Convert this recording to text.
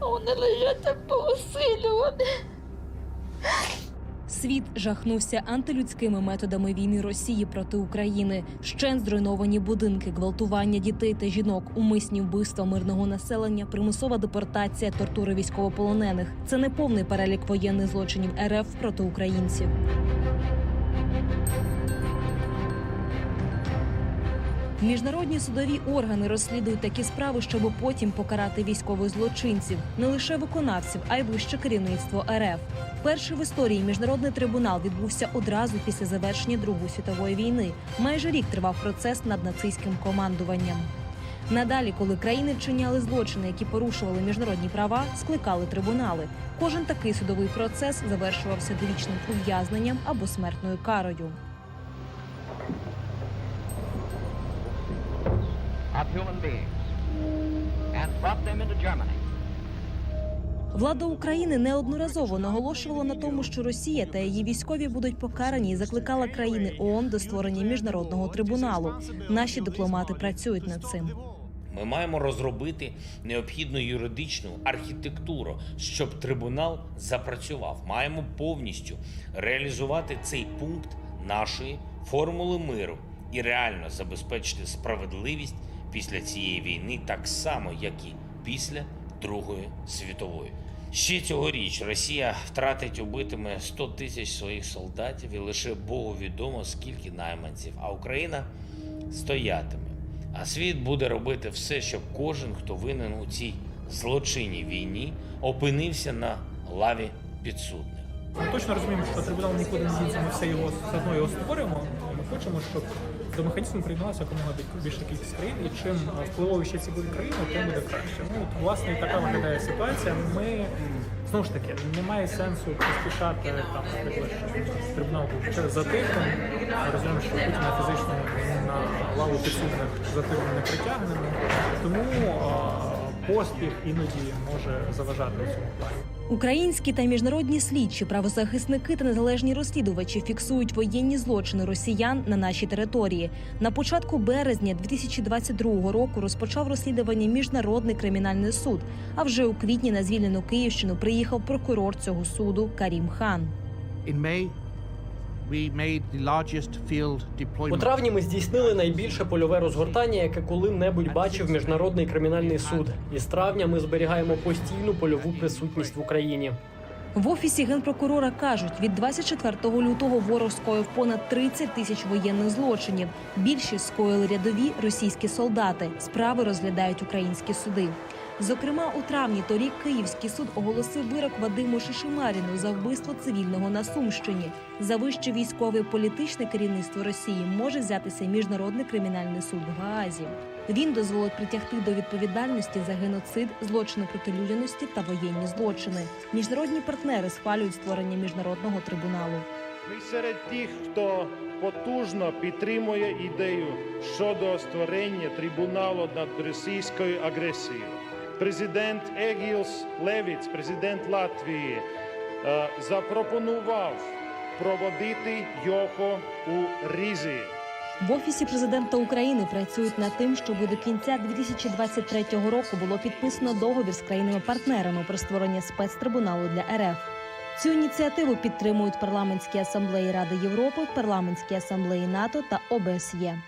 вони лежать там. Світ жахнувся антилюдськими методами війни Росії проти України. Щен зруйновані будинки, гвалтування дітей та жінок, умисні вбивства мирного населення, примусова депортація, тортури військовополонених. Це не повний перелік воєнних злочинів РФ проти українців. Міжнародні судові органи розслідують такі справи, щоб потім покарати військових злочинців, не лише виконавців, а й вище керівництво РФ. Перший в історії міжнародний трибунал відбувся одразу після завершення Другої світової війни. Майже рік тривав процес над нацистським командуванням. Надалі, коли країни вчиняли злочини, які порушували міжнародні права, скликали трибунали. Кожен такий судовий процес завершувався довічним ув'язненням або смертною карою. Of human beings and brought them into Germany. Влада України неодноразово наголошувала на тому, що Росія та її військові будуть покарані і закликала країни ООН до створення міжнародного трибуналу. Наші дипломати працюють над цим. Ми маємо розробити необхідну юридичну архітектуру, щоб трибунал запрацював. Маємо повністю реалізувати цей пункт нашої формули миру і реально забезпечити справедливість після цієї війни, так само як і після Другої світової. Ще цьогоріч Росія втратить убитими 100 тисяч своїх солдатів, і лише Богу відомо скільки найманців. А Україна стоятиме. А світ буде робити все, щоб кожен, хто винен у цій злочинній війні, опинився на лаві підсудних. Ми точно розуміємо, що трибунал нікуди не дінеться, ми все його все одно його створюємо. Хочемо, щоб до механізму приєдналася якомога більша кількість країн, і чим впливовіші ці будуть країни, тим буде краще. Ну от власне така виглядає ситуація. Ми знову ж таки немає сенсу поспішати там, трибунал був через за тиждень. Ми розуміємо, що Путіна фізично на лаву підсудних за тиждень не притягнемо. Тому поспіх іноді може заважати у цьому плані. Українські та міжнародні слідчі, правозахисники та незалежні розслідувачі фіксують воєнні злочини росіян на нашій території. На початку березня 2022 року розпочав розслідування міжнародний кримінальний суд. А вже у квітні на звільнену Київщину приїхав прокурор цього суду Карім Хан. У травні ми здійснили найбільше польове розгортання, яке коли-небудь бачив міжнародний кримінальний суд. І з травня ми зберігаємо постійну польову присутність в Україні. В офісі генпрокурора кажуть, від 24 лютого ворог скоїв понад 30 тисяч воєнних злочинів. Більшість скоїли рядові російські солдати. Справи розглядають українські суди. Зокрема, у травні торік Київський суд оголосив вирок Вадиму Шишимаріну за вбивство цивільного на Сумщині. За вище військове політичне керівництво Росії може взятися міжнародний кримінальний суд в Гаазі. Він дозволить притягти до відповідальності за геноцид, злочини проти людяності та воєнні злочини. Міжнародні партнери схвалюють створення міжнародного трибуналу. Ми серед тих, хто потужно підтримує ідею щодо створення трибуналу над російською агресією. Президент Егілс Левіц, президент Латвії, е, запропонував проводити його у Різі. В офісі президента України працюють над тим, щоб до кінця 2023 року було підписано договір з країнами-партнерами про створення спецтрибуналу для РФ. Цю ініціативу підтримують парламентські асамблеї Ради Європи, парламентські асамблеї НАТО та ОБСЄ.